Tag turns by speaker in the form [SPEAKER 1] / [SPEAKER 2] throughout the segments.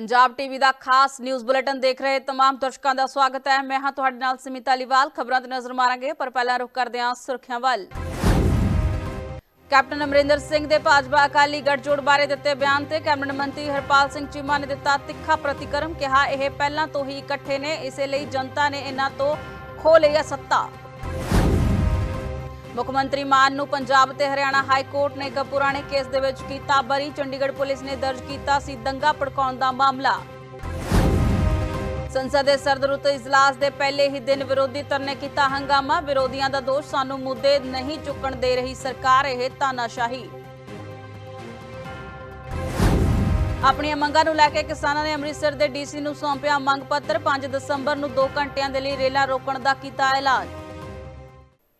[SPEAKER 1] Punjab TV ਦਾ ਖਾਸ news bulletin ਦੇਖ ਰਹੇ ਤਮਾਮ ਦਰਸ਼ਕਾਂ ਦਾ ਸਵਾਗਤ ਹੈ। ਮੈਂ ਹਾਂ ਤੁਹਾਡੇ ਨਾਲ ਸਮਿਤਾ ਲੀਵਾਲ ਖਬਰਾਂ ਤੇ ਨਜ਼ਰ ਮਾਰਾਂਗੇ, ਪਰ ਪਹਿਲਾਂ ਰੁਕ ਕਰਦੇ ਹਾਂ ਸੁਰਖੀਆਂ ਵੱਲ। ਕੈਪਟਨ ਅਮਰਿੰਦਰ ਸਿੰਘ ਦੇ ਭਾਜਪਾ ਅਕਾਲੀ ਗੱਠਜੋੜ ਬਾਰੇ ਦਿੱਤੇ ਬਿਆਨ ਤੇ ਕੈਬਨਿਟ ਮੰਤਰੀ ਹਰਪਾਲ ਸਿੰਘ ਚੀਮਾ ਨੇ ਦਿੱਤਾ ਤਿੱਖਾ ਪ੍ਰਤੀਕਰਮ, ਕਿਹਾ ਇਹ ਪਹਿਲਾਂ ਤੋਂ ਹੀ ਇਕੱਠੇ ਨੇ, ਇਸੇ ਲਈ ਜਨਤਾ ਨੇ ਇਹਨਾਂ ਤੋਂ ਖੋ ਲਿਆ ਸੱਤਾ। ਮੁੱਖ ਮੰਤਰੀ ਮਾਨ ਨੂੰ ਪੰਜਾਬ ਤੇ ਹਰਿਆਣਾ ਹਾਈ ਕੋਰਟ ਨੇ ਇੱਕ ਪੁਰਾਣੇ ਕੇਸ ਦੇ ਵਿੱਚ ਕੀਤਾ ਬਰੀ। ਚੰਡੀਗੜ੍ਹ ਪੁਲਿਸ ਨੇ ਦਰਜ ਕੀਤਾ ਸੀ ਦੰਗਾ ਭੜਕਾਉਣ ਦਾ ਮਾਮਲਾ। ਸੰਸਦ ਦੇ ਸਰਦਰੁੱਤ ਇਜਲਾਸ ਦੇ ਪਹਿਲੇ ਹੀ ਦਿਨ ਵਿਰੋਧੀ ਧਿਰ ਨੇ ਕੀਤਾ ਹੰਗਾਮਾ। ਵਿਰੋਧੀਆਂ ਦਾ ਦੋਸ਼, ਸਾਨੂੰ ਮੁੱਦੇ ਨਹੀਂ ਚੁੱਕਣ ਦੇ ਰਹੀ ਸਰਕਾਰ, ਇਹ ਤਾਨਾਸ਼ਾਹੀ। ਆਪਣੀਆਂ ਮੰਗਾਂ ਨੂੰ ਲੈ ਕੇ ਕਿਸਾਨਾਂ ਨੇ ਅੰਮ੍ਰਿਤਸਰ ਦੇ ਡੀਸੀ ਨੂੰ ਸੌਂਪਿਆ ਮੰਗ ਪੱਤਰ। 5 ਦਸੰਬਰ ਨੂੰ 2 ਘੰਟਿਆਂ ਦੇ ਲਈ ਰੇਲਾਂ ਰੋਕਣ ਦਾ ਕੀਤਾ ਐਲਾਨ।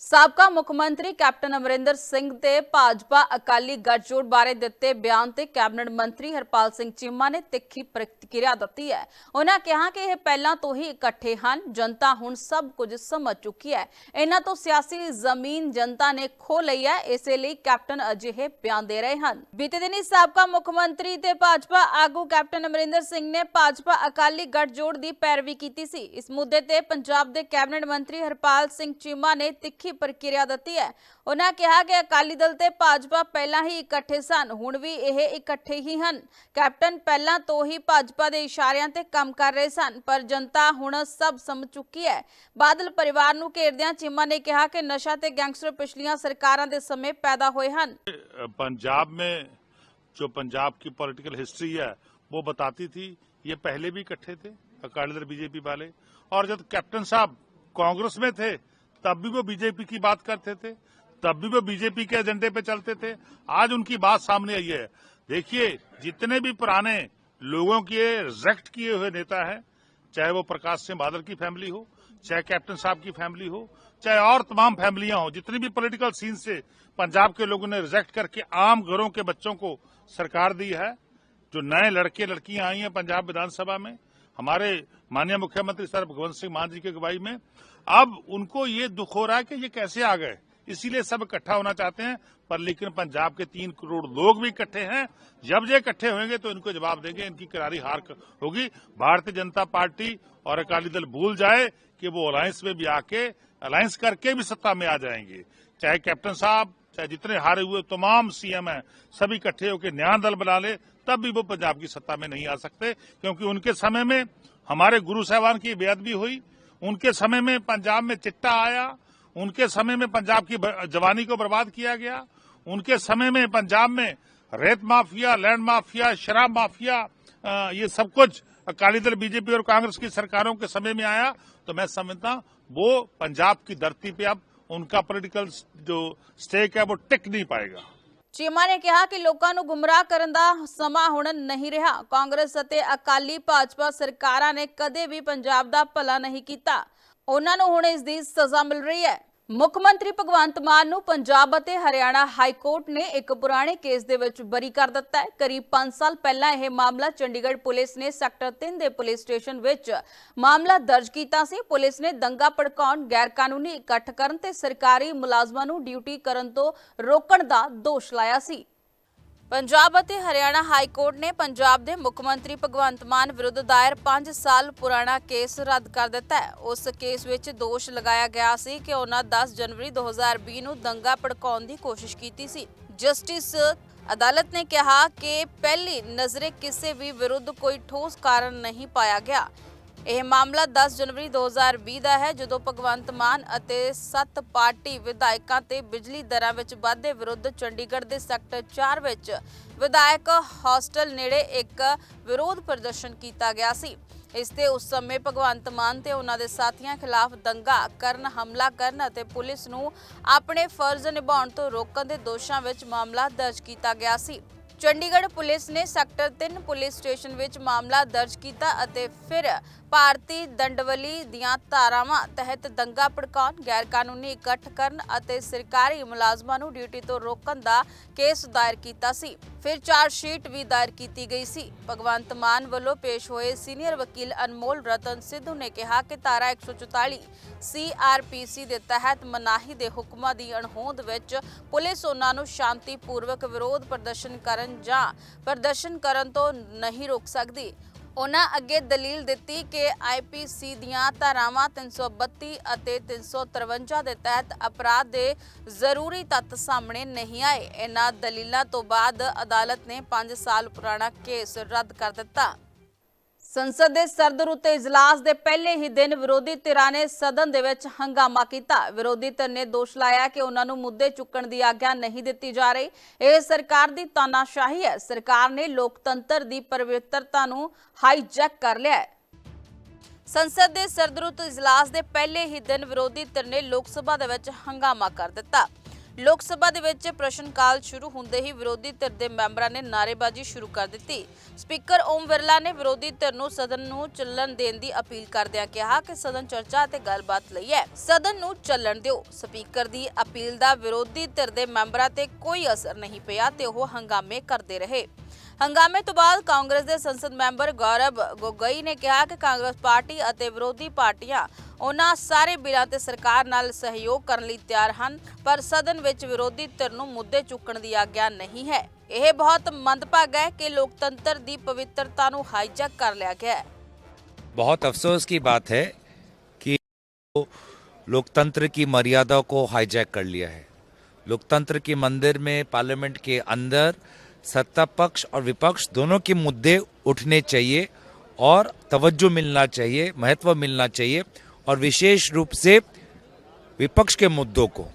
[SPEAKER 1] ਸਾਬਕਾ ਮੁੱਖ ਮੰਤਰੀ ਕੈਪਟਨ ਅਮਰਿੰਦਰ ਸਿੰਘ ਤੇ ਭਾਜਪਾ ਅਕਾਲੀ ਗੱਠਜੋੜ ਬਾਰੇ ਦਿੱਤੇ ਬਿਆਨ ਤੇ ਕੈਬਨਿਟ ਮੰਤਰੀ ਹਰਪਾਲ ਸਿੰਘ ਚੀਮਾ ਨੇ ਤਿੱਖੀ ਪ੍ਰਤੀਕਿਰਿਆ ਦਿੱਤੀ ਹੈ। ਉਹਨਾਂ ਕਿਹਾ ਕਿ ਇਹ ਪਹਿਲਾਂ ਤੋਂ ਹੀ ਇਕੱਠੇ ਹਨ। ਜਨਤਾ ਹੁਣ ਸਭ ਕੁਝ ਸਮਝ ਚੁੱਕੀ ਹੈ। ਇਹਨਾਂ ਤੋਂ ਸਿਆਸੀ ਜ਼ਮੀਨ ਜਨਤਾ ਨੇ ਖੋ ਲਈ ਹੈ। ਇਸੇ ਲਈ ਕੈਪਟਨ ਅਜਿਹੇ ਬਿਆਨ ਦੇ ਰਹੇ ਹਨ। ਬੀਤੇ ਦਿਨੀ ਸਾਬਕਾ ਮੁੱਖ ਮੰਤਰੀ ਤੇ ਭਾਜਪਾ ਆਗੂ ਕੈਪਟਨ ਅਮਰਿੰਦਰ ਸਿੰਘ ਨੇ ਭਾਜਪਾ ਅਕਾਲੀ ਗੱਠਜੋੜ ਦੀ ਪੈਰਵੀ ਕੀਤੀ ਸੀ। ਇਸ ਮੁੱਦੇ ਤੇ ਪੰਜਾਬ ਦੇ ਕੈਬਨਿਟ ਮੰਤਰੀ ਹਰਪਾਲ ਸਿੰਘ ਚੀਮਾ ਨੇ ਤਿੱਖੀ ਪ੍ਰਕਿਰਿਆ ਦਿੱਤੀ ਹੈ ਉਹਨਾਂ ਕਿਹਾ ਕਿ ਅਕਾਲੀ ਦਲ ਤੇ ਭਾਜਪਾ ਪਹਿਲਾਂ ਹੀ ਇਕੱਠੇ ਸਨ ਹੁਣ ਵੀ ਇਹ ਇਕੱਠੇ ਹੀ ਹਨ ਕੈਪਟਨ ਪਹਿਲਾਂ ਤੋਂ ਹੀ ਭਾਜਪਾ ਦੇ ਇਸ਼ਾਰਿਆਂ ਤੇ ਕੰਮ ਕਰ ਰਹੇ ਸਨ ਪਰ ਜਨਤਾ ਹੁਣ ਸਭ ਸਮਝ ਚੁੱਕੀ ਹੈ ਬਾਦਲ ਪਰਿਵਾਰ ਨੂੰ ਘੇਰਦਿਆਂ ਚੀਮਾ ਨੇ ਕਿਹਾ ਕਿ ਨਸ਼ਾ ਤੇ ਗੈਂਗਸਟਰ ਪਿਛਲੀਆਂ ਸਰਕਾਰਾਂ ਦੇ ਸਮੇਂ ਪੈਦਾ ਹੋਏ ਹਨ
[SPEAKER 2] पंजाब में जो पंजाब की पॉलिटिकल हिस्ट्री है वो बताती थी ये पहले भी इकट्ठे थे अकाली दल बीजेपी वाले और जब कैप्टन साहब कांग्रेस में थे तब भी वो बीजेपी की बात करते थे, तब भी वो बीजेपी के एजेंडे पे चलते थे। आज उनकी बात सामने आई है। देखिए, जितने भी पुराने लोगों के रिजेक्ट किए हुए नेता हैं, चाहे वो प्रकाश सिंह बादल की फैमिली हो, चाहे कैप्टन साहब की फैमिली हो, चाहे और तमाम फैमिलियाँ हो, जितनी भी पॉलिटिकल सीन से पंजाब के लोगों ने रिजेक्ट करके आम घरों के बच्चों को सरकार दी है, जो नए लड़के लड़कियाँ आई हैं पंजाब विधानसभा में, हमारे माननीय मुख्यमंत्री सर भगवंत सिंह मान जी की अगुवाई में अब उनको ये दुख हो रहा है कि ये कैसे आ गए। इसीलिए सब इकट्ठा होना चाहते हैं, पर लेकिन पंजाब के तीन करोड़ लोग भी इकट्ठे हैं। जब ये इकट्ठे होंगे तो इनको जवाब देंगे, इनकी करारी हार होगी। भारतीय जनता पार्टी और अकाली दल भूल जाए कि वो अलायंस में भी आके, अलायंस करके भी सत्ता में आ जाएँगे। चाहे कैप्टन साहब, चाहे जितने हारे हुए तमाम सीएम हैं सभी इकट्ठे होकर न्याय दल बना ले, तब भी वो पंजाब की सत्ता में नहीं आ सकते, क्योंकि उनके समय में हमारे गुरु साहबान की बेअद भी हुई उनके समय में पंजाब में चिट्टा आया, उनके समय में पंजाब की जवानी को बर्बाद किया गया, उनके समय में पंजाब में रेत माफिया, लैंड माफिया, शराब माफिया ये सब कुछ अकाली दल, बीजेपी और कांग्रेस की सरकारों के समय में आया। तो मैं समझता वो पंजाब की धरती पे अब उनका पॉलिटिकल जो स्टेक है, वो टिक नहीं पाएगा।
[SPEAKER 1] ਚੀਮਾ ਨੇ ਕਿਹਾ ਕਿ ਲੋਕਾਂ ਨੂੰ ਗੁੰਮਰਾਹ ਕਰਨ ਦਾ ਸਮਾਂ ਹੁਣ ਨਹੀਂ ਰਿਹਾ। ਕਾਂਗਰਸ ਅਤੇ ਅਕਾਲੀ ਭਾਜਪਾ ਸਰਕਾਰਾਂ ਨੇ ਕਦੇ ਵੀ ਪੰਜਾਬ ਦਾ ਭਲਾ ਨਹੀਂ ਕੀਤਾ। ਉਹਨਾਂ ਨੂੰ ਹੁਣ ਇਸ ਦੀ ਸਜ਼ਾ ਮਿਲ ਰਹੀ ਹੈ। ਮੁੱਖ ਮੰਤਰੀ ਭਗਵੰਤ ਮਾਨ ਨੂੰ ਪੰਜਾਬ ਅਤੇ ਹਰਿਆਣਾ ਹਾਈ ਕੋਰਟ ਨੇ ਇੱਕ ਪੁਰਾਣੇ ਕੇਸ ਦੇ ਵਿੱਚ ਬਰੀ ਕਰ ਦਿੱਤਾ ਹੈ। ਕਰੀਬ 5 ਸਾਲ ਪਹਿਲਾਂ ਇਹ ਮਾਮਲਾ ਚੰਡੀਗੜ੍ਹ ਪੁਲਿਸ ਨੇ ਸੈਕਟਰ 3 ਦੇ ਪੁਲਿਸ ਸਟੇਸ਼ਨ ਵਿੱਚ ਮਾਮਲਾ ਦਰਜ ਕੀਤਾ ਸੀ। ਪੁਲਿਸ ਨੇ ਦੰਗਾ ਭੜਕਾਉਣ ਗੈਰ ਕਾਨੂੰਨੀ ਇਕੱਠ ਕਰਨ ਤੇ ਸਰਕਾਰੀ ਮੁਲਾਜ਼ਮਾਂ ਨੂੰ ਡਿਊਟੀ ਕਰਨ ਤੋਂ ਰੋਕਣ ਦਾ ਦੋਸ਼ ਲਾਇਆ ਸੀ। ਪੰਜਾਬ ਅਤੇ ਹਰਿਆਣਾ ਹਾਈ ਕੋਰਟ ਨੇ ਪੰਜਾਬ ਦੇ ਮੁੱਖ ਮੰਤਰੀ ਭਗਵੰਤ ਮਾਨ ਵਿਰੁੱਧ ਦਾਇਰ 5 ਸਾਲ ਪੁਰਾਣਾ ਕੇਸ ਰੱਦ ਕਰ ਦਿੱਤਾ ਹੈ। ਉਸ ਕੇਸ ਵਿੱਚ ਦੋਸ਼ ਲਗਾਇਆ ਗਿਆ ਸੀ ਕਿ ਉਹਨਾਂ 10 ਜਨਵਰੀ 2020 ਨੂੰ ਦੰਗਾ ਭੜਕਾਉਣ ਦੀ ਕੋਸ਼ਿਸ਼ ਕੀਤੀ ਸੀ। ਜਸਟਿਸ ਅਦਾਲਤ ਨੇ ਕਿਹਾ ਕਿ ਪਹਿਲੀ ਨਜ਼ਰੇ ਕਿਸੇ ਵੀ ਵਿਰੁੱਧ ਕੋਈ ਠੋਸ ਕਾਰਨ ਨਹੀਂ ਪਾਇਆ ਗਿਆ। ਇਹ ਮਾਮਲਾ 10 ਜਨਵਰੀ 2020 ਦਾ ਹੈ, ਜਦੋਂ ਭਗਵੰਤ ਮਾਨ ਅਤੇ ਸੱਤ ਪਾਰਟੀ ਵਿਧਾਇਕਾਂ ਤੇ ਬਿਜਲੀ ਦਰਾਂ ਵਿੱਚ ਵਾਧੇ ਵਿਰੁੱਧ ਚੰਡੀਗੜ੍ਹ ਦੇ ਸੈਕਟਰ 4 ਵਿੱਚ ਵਿਧਾਇਕ ਹੌਸਟਲ ਨੇੜੇ ਇੱਕ ਵਿਰੋਧ ਪ੍ਰਦਰਸ਼ਨ ਕੀਤਾ ਗਿਆ ਸੀ। ਇਸ ਤੇ ਉਸ ਸਮੇਂ ਭਗਵੰਤ ਮਾਨ ਤੇ ਉਹਨਾਂ ਦੇ ਸਾਥੀਆਂ ਖਿਲਾਫ ਦੰਗਾ ਕਰਨ, ਹਮਲਾ ਕਰਨ ਅਤੇ ਪੁਲਿਸ ਨੂੰ ਆਪਣੇ ਫਰਜ਼ ਨਿਭਾਉਣ ਤੋਂ ਰੋਕਣ ਦੇ ਦੋਸ਼ਾਂ ਵਿੱਚ ਮਾਮਲਾ ਦਰਜ ਕੀਤਾ ਗਿਆ ਸੀ। ਚੰਡੀਗੜ੍ਹ ਪੁਲਿਸ ਨੇ ਸੈਕਟਰ 3 ਪੁਲਿਸ ਸਟੇਸ਼ਨ ਵਿੱਚ ਮਾਮਲਾ ਦਰਜ ਕੀਤਾ ਅਤੇ ਫਿਰ ਭਾਰਤੀ ਦੰਡਵਲੀ ਦੀਆਂ ਧਾਰਾਵਾਂ ਤਹਿਤ ਦੰਗਾ ਭੜਕਾਉਣ ਗੈਰ ਕਾਨੂੰਨੀ ਇਕੱਠ ਕਰਨ ਅਤੇ ਸਰਕਾਰੀ ਮੁਲਾਜ਼ਮਾਂ ਨੂੰ ਡਿਊਟੀ ਤੋਂ ਰੋਕਣ ਦਾ ਕੇਸ ਦਾਇਰ ਕੀਤਾ ਸੀ। ਫਿਰ ਚਾਰਜ ਸ਼ੀਟ ਵੀ ਦਾਇਰ ਕੀਤੀ ਗਈ ਸੀ। ਭਗਵੰਤ ਮਾਨ ਵੱਲੋਂ ਪੇਸ਼ ਹੋਏ ਸੀਨੀਅਰ ਵਕੀਲ ਅਨਮੋਲ ਰਤਨ ਸਿੱਧੂ ਨੇ ਕਿਹਾ ਕਿ ਧਾਰਾ 144 ਸੀਆਰਪੀਸੀ ਦੇ ਤਹਿਤ ਮਨਾਹੀ ਦੇ ਹੁਕਮਾਂ ਦੀ ਅਣਹੋਂਦ ਵਿੱਚ ਪੁਲਿਸ ਉਹਨਾਂ ਨੂੰ ਸ਼ਾਂਤੀਪੂਰਵਕ ਵਿਰੋਧ ਪ੍ਰਦਰਸ਼ਨ ਕਰਨ ਜਾਂ ਪ੍ਰਦਰਸ਼ਨ ਕਰਨ ਤੋਂ ਨਹੀਂ ਰੋਕ ਸਕਦੀ। ਉਹਨਾਂ ਅੱਗੇ ਦਲੀਲ ਦਿੱਤੀ ਕਿ ਆਈਪੀਸੀ ਦੀਆਂ ਧਾਰਾਵਾਂ 332 ਅਤੇ 353 ਦੇ ਤਹਿਤ ਅਪਰਾਧ ਦੇ ਜ਼ਰੂਰੀ ਤੱਤ ਸਾਹਮਣੇ ਨਹੀਂ ਆਏ। ਇਹਨਾਂ ਦਲੀਲਾਂ ਤੋਂ ਬਾਅਦ ਅਦਾਲਤ ਨੇ 5 ਸਾਲ ਪੁਰਾਣਾ ਕੇਸ ਰੱਦ ਕਰ ਦਿੱਤਾ। ਸੰਸਦ ਦੇ ਸਰਦਰੁੱਤ ਇਜਲਾਸ ਦੇ ਪਹਿਲੇ ਹੀ ਦਿਨ ਵਿਰੋਧੀ ਧਿਰਾਂ ਨੇ ਸਦਨ ਦੇ ਵਿੱਚ ਹੰਗਾਮਾ ਕੀਤਾ। ਵਿਰੋਧੀ ਧਿਰ ਨੇ ਦੋਸ਼ ਲਾਇਆ ਕਿ ਉਹਨਾਂ ਨੂੰ ਮੁੱਦੇ ਚੁੱਕਣ ਦੀ ਆਗਿਆ ਨਹੀਂ ਦਿੱਤੀ ਜਾ ਰਹੀ। ਇਹ ਸਰਕਾਰ ਦੀ ਤਾਨਾਸ਼ਾਹੀ ਹੈ। ਸਰਕਾਰ ਨੇ ਲੋਕਤੰਤਰ ਦੀ ਪਵਿੱਤਰਤਾ ਨੂੰ ਹਾਈਜੈਕ ਕਰ ਲਿਆ ਹੈ। ਸੰਸਦ ਦੇ ਸਰਦਰੁੱਤ ਇਜਲਾਸ ਦੇ ਪਹਿਲੇ ਹੀ ਦਿਨ ਵਿਰੋਧੀ ਧਿਰ ਨੇ ਲੋਕ ਸਭਾ ਦੇ ਵਿੱਚ ਹੰਗਾਮਾ ਕਰ ਦਿੱਤਾ। ਲੋਕ ਸਭਾ ਦੇ ਵਿੱਚ ਪ੍ਰਸ਼ਨ ਕਾਲ ਸ਼ੁਰੂ ਹੁੰਦੇ ਹੀ ਵਿਰੋਧੀ ਧਿਰ ਦੇ ਮੈਂਬਰਾਂ ਨੇ ਨਾਅਰੇਬਾਜ਼ੀ ਸ਼ੁਰੂ ਕਰ ਦਿੱਤੀ। ਸਪੀਕਰ ਓਮ ਬਿਰਲਾ ਨੇ ਵਿਰੋਧੀ ਧਿਰ ਨੂੰ ਸਦਨ ਨੂੰ ਚੱਲਣ ਦੇਣ ਦੀ ਅਪੀਲ ਕਰਦਿਆਂ ਕਿਹਾ ਕਿ ਸਦਨ ਚਰਚਾ ਅਤੇ ਗੱਲਬਾਤ ਲਈ ਹੈ। ਸਦਨ ਨੂੰ ਚੱਲਣ ਦਿਓ। ਸਪੀਕਰ ਦੀ ਅਪੀਲ ਦਾ ਵਿਰੋਧੀ ਧਿਰ ਦੇ ਮੈਂਬਰਾਂ ਤੇ ਕੋਈ ਅਸਰ ਨਹੀਂ ਪਿਆ ਤੇ ਉਹ ਹੰਗਾਮੇ ਕਰਦੇ ਰਹੇ। ਹੰਗਾਮੇ ਤੋਂ ਬਾਅਦ ਕਾਂਗਰਸ ਦੇ ਸੰਸਦ ਮੈਂਬਰ ਗੌਰਵ ਗੋਗਈ ਨੇ ਕਿਹਾ ਕਿ ਕਾਂਗਰਸ ਪਾਰਟੀ ਅਤੇ ਵਿਰੋਧੀ ਪਾਰਟੀਆਂ ਉਹਨਾਂ ਸਾਰੇ ਬਿੱਲਾਂ ਤੇ ਸਰਕਾਰ ਨਾਲ ਸਹਿਯੋਗ ਕਰਨ ਲਈ ਤਿਆਰ ਹਨ ਪਰ ਸਦਨ ਵਿੱਚ ਵਿਰੋਧੀ ਧਿਰ ਨੂੰ ਮੁੱਦੇ ਚੁੱਕਣ ਦੀ ਆਗਿਆ ਨਹੀਂ ਹੈ ਇਹ ਬਹੁਤ ਮੰਦਭਾਗਾ ਹੈ ਕਿ ਲੋਕਤੰਤਰ ਦੀ ਪਵਿੱਤਰਤਾ ਨੂੰ ਹਾਈਜੈਕ ਕਰ ਲਿਆ ਗਿਆ ਹੈ
[SPEAKER 3] बहुत अफसोस की बात है कि लोकतंत्र की मर्यादा को हाईजैक कर लिया है लोकतंत्र के मंदिर में पार्लियामेंट के अंदर सत्ता पक्ष और विपक्ष दोनों के मुद्दे उठने चाहिए और तवज्जो मिलना चाहिए, महत्व मिलना चाहिए और विशेष रूप से विपक्ष के मुद्दों को।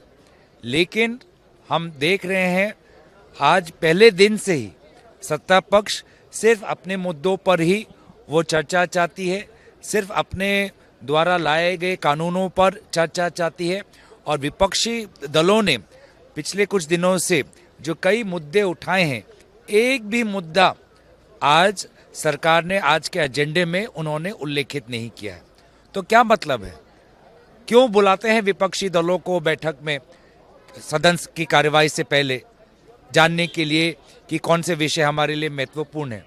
[SPEAKER 3] लेकिन हम देख रहे हैं, आज पहले दिन से ही सत्ता पक्ष सिर्फ़ अपने मुद्दों पर ही वो चर्चा चाहती है, सिर्फ़ अपने द्वारा लाए गए कानूनों पर चर्चा चाहती है और विपक्षी दलों ने पिछले कुछ दिनों से जो कई मुद्दे उठाए हैं एक भी मुद्दा आज सरकार ने आज के एजेंडे में उन्होंने उल्लेखित नहीं किया है। तो क्या मतलब है? क्यों बुलाते हैं विपक्षी दलों को बैठक में सदन की कार्यवाही से पहले? जानने के लिए कि कौन से विषय हमारे लिए महत्वपूर्ण है।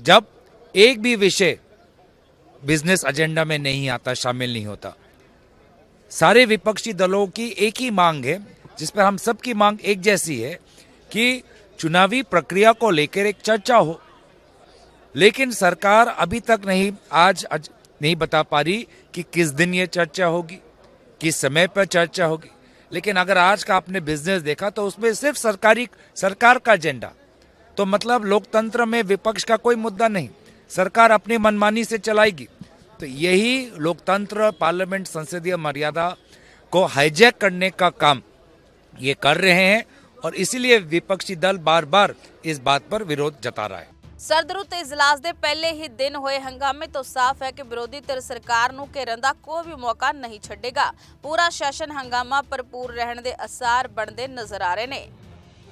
[SPEAKER 3] जब एक भी विषय बिज़नेस एजेंडा में नहीं आता, शामिल नहीं होता, सारे विपक्षी दलों की एक ही मांग है, जिस पर हम सबकी मांग एक जैसी है कि चुनावी प्रक्रिया को लेकर एक चर्चा हो। लेकिन सरकार अभी तक नहीं आज, आज नहीं बता पा रही कि किस दिन ये चर्चा होगी किस समय पर चर्चा होगी। लेकिन अगर आज का आपने बिज़नेस देखा तो उसमें सिर्फ़ सरकारी सरकार का एजेंडा तो मतलब लोकतंत्र में विपक्ष का कोई मुद्दा नहीं। सरकार अपनी मनमानी से चलाएगी। तो यही लोकतंत्र पार्लियामेंट संसदीय मर्यादा को हाईजैक करने का काम ये कर रहे हैं। और इसीलिए विपक्षी दल बार बार इस बात पर विरोध जता रहा है
[SPEAKER 1] ਸਰਦਰੁੱਤ ਇਜਲਾਸ ਦੇ ਪਹਿਲੇ ਹੀ ਦਿਨ ਹੋਏ ਹੰਗਾਮੇ ਤੋਂ ਸਾਫ਼ ਹੈ ਕਿ ਵਿਰੋਧੀ ਧਿਰ ਸਰਕਾਰ ਨੂੰ ਘੇਰਨ ਦਾ ਕੋਈ ਵੀ ਮੌਕਾ ਨਹੀਂ ਛੱਡੇਗਾ ਪੂਰਾ ਸੈਸ਼ਨ ਹੰਗਾਮਾ ਭਰਪੂਰ ਰਹਿਣ ਦੇ ਅਸਾਰ ਬਣਦੇ ਨਜ਼ਰ ਆ ਰਹੇ ਨੇ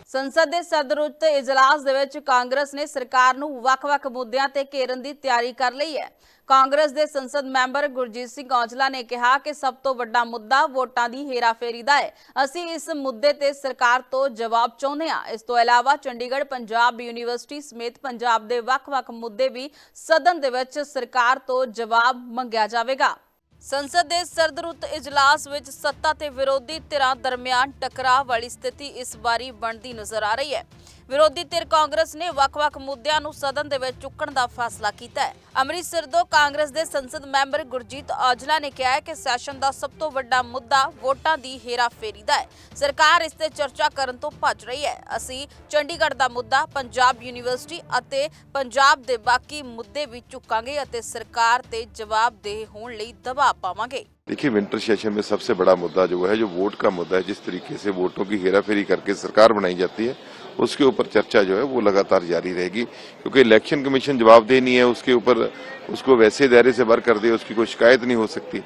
[SPEAKER 1] ਸੰਸਦ ਦੇ ਸਰਦਰੁੱਤ ਇਜਲਾਸ ਦੇ ਵਿੱਚ ਕਾਂਗਰਸ ਨੇ ਸਰਕਾਰ ਨੂੰ ਵੱਖ-ਵੱਖ ਮੁੱਦਿਆਂ ਤੇ ਘੇਰਨ ਦੀ ਤਿਆਰੀ ਕਰ ਲਈ ਹੈ ਕਾਂਗਰਸ ਦੇ ਸੰਸਦ ਮੈਂਬਰ ਗੁਰਜੀਤ ਸਿੰਘ ਔਜਲਾ ਨੇ ਕਿਹਾ ਕਿ ਸਭ ਤੋਂ ਵੱਡਾ ਮੁੱਦਾ ਵੋਟਾਂ ਦੀ ਹੇਰਾਫੇਰੀ ਦਾ ਹੈ। ਅਸੀਂ ਇਸ ਮੁੱਦੇ ਤੇ ਸਰਕਾਰ ਤੋਂ ਜਵਾਬ ਚਾਹੁੰਦੇ ਹਾਂ। ਇਸ ਤੋਂ ਇਲਾਵਾ ਚੰਡੀਗੜ੍ਹ, ਪੰਜਾਬ ਯੂਨੀਵਰਸਿਟੀ ਸਮੇਤ ਪੰਜਾਬ ਦੇ ਵੱਖ-ਵੱਖ ਮੁੱਦੇ ਵੀ ਸਦਨ ਦੇ ਵਿੱਚ ਸਰਕਾਰ ਤੋਂ ਜਵਾਬ ਮੰਗਿਆ ਜਾਵੇਗਾ। ਸੰਸਦ ਦੇ ਸਰਦਰੁੱਤ ਇਜਲਾਸ ਵਿੱਚ ਸੱਤਾ ਤੇ ਵਿਰੋਧੀ ਧਿਰਾਂ ਦਰਮਿਆਨ ਟਕਰਾਅ ਵਾਲੀ ਸਥਿਤੀ ਇਸ ਵਾਰੀ ਬਣਦੀ ਨਜ਼ਰ ਆ ਰਹੀ ਹੈ। ਵਿਰੋਧੀ ਧਿਰ ਕਾਂਗਰਸ ਨੇ ਵੱਖ-ਵੱਖ ਮੁੱਦਿਆਂ ਨੂੰ ਸਦਨ ਦੇ ਵਿੱਚ ਚੁੱਕਣ ਦਾ ਫੈਸਲਾ ਕੀਤਾ ਹੈ ਅੰਮ੍ਰਿਤਸਰ ਤੋਂ ਕਾਂਗਰਸ ਦੇ ਸੰਸਦ ਮੈਂਬਰ ਗੁਰਜੀਤ ਔਜਲਾ ਨੇ ਕਿਹਾ ਹੈ ਕਿ ਸੈਸ਼ਨ ਦਾ ਸਭ ਤੋਂ ਵੱਡਾ ਮੁੱਦਾ ਵੋਟਾਂ ਦੀ ਹੇਰਾਫੇਰੀ ਦਾ ਹੈ ਸਰਕਾਰ ਇਸ ਤੇ ਚਰਚਾ ਕਰਨ ਤੋਂ ਭੱਜ ਰਹੀ ਹੈ ਅਸੀਂ ਚੰਡੀਗੜ੍ਹ ਦਾ ਮੁੱਦਾ ਪੰਜਾਬ ਯੂਨੀਵਰਸਿਟੀ ਅਤੇ ਪੰਜਾਬ ਦੇ ਬਾਕੀ ਮੁੱਦੇ ਵੀ ਚੁੱਕਾਂਗੇ ਅਤੇ ਸਰਕਾਰ ਤੇ ਜਵਾਬਦੇਹ ਹੋਣ ਲਈ ਦਬਾਅ ਪਾਵਾਂਗੇ
[SPEAKER 4] देखिए विंटर सेशन में सबसे बड़ा मुद्दा जो है जो वोट का मुद्दा है जिस तरीके से वोटों की हेराफेरी करके सरकार बनाई जाती है उसके ऊपर चर्चा जो है वो लगातार जारी रहेगी, क्योंकि इलेक्शन कमीशन जवाबदेह नहीं है, उसके ऊपर उसको वैसे दायरे से बाहर कर दे उसकी कोई शिकायत नहीं हो सकती।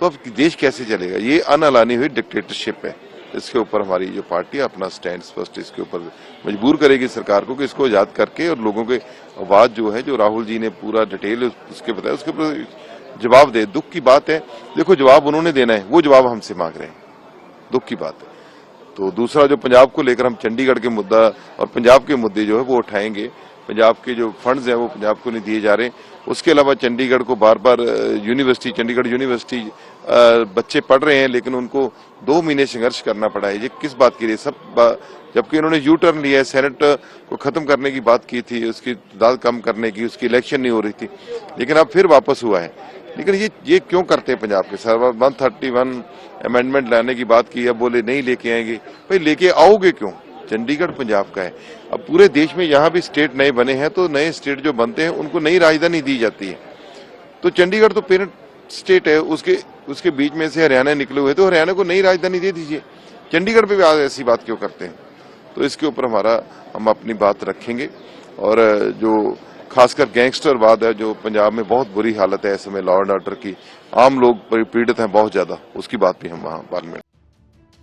[SPEAKER 4] तो अब देश कैसे चलेगा? ये अनअलानी हुई डिक्टेटरशिप है। इसके ऊपर हमारी जो पार्टी अपना स्टैंड स्पष्ट इसके ऊपर मजबूर करेगी सरकार को कि इसको आज़ाद करके और लोगों के आवाज़ जो है, जो राहुल जी ने पूरा डिटेल उसके बताया, उसके ऊपर जवाब दे। दुख की बात है। देखो, जवाब उन्होंने देना है, वो जवाब हमसे मांग रहे हैं। दुख की बात है। तो दूसरा जो पंजाब को लेकर हम चंडीगढ़ के मुद्दा और पंजाब के मुद्दे जो है वो उठाएँगे। पंजाब के जो फंड्स हैं वो पंजाब को नहीं दिए जा रहे। उसके अलावा चंडीगढ़ को बार बार यूनिवर्सिटी चंडीगढ़ यूनिवर्सिटी बच्चे पढ़ रहे हैं, लेकिन उनको दो महीने संघर्ष करना पड़ा है। ये किस बात के लिए? सब जबकि इन्होंने यू टर्न लिया है सेनेट को खत्म करने की बात की थी, उसकी तादाद कम करने की, उसकी इलेक्शन नहीं हो रही थी। लेकिन अब फिर वापस हुआ है। लेकिन ये ये क्यों करते हैं पंजाब के sir one thirty one amendment लाने की बात की, अब बोले नहीं लेके आएँगे। भाई, लेके आओगे क्यों? चंडीगढ़ पंजाब का है। अब पूरे देश में यहाँ भी स्टेट नए बने हैं तो नए स्टेट जो बनते हैं, उनको नई राजधानी दी जाती है। तो चंडीगढ़ तो पेरेंट स्टेट है, उसके उसके बीच में से हरियाणा निकले हुए तो हरियाणा को नई राजधानी दे दीजिए। चंडीगढ़ पे भी आज ऐसी बात क्यों करते हैं? तो इसके ऊपर हमारा, हम अपनी बात रखेंगे। और, जो खासकर गैंगस्टरवाद है जो पंजाब में बहुत बुरी हालत है इस समय लॉ एंड ऑर्डर की आम लोग पीड़ित हैं बहुत ज्यादा उसकी बात भी हम वहाँ पार्लियामेंट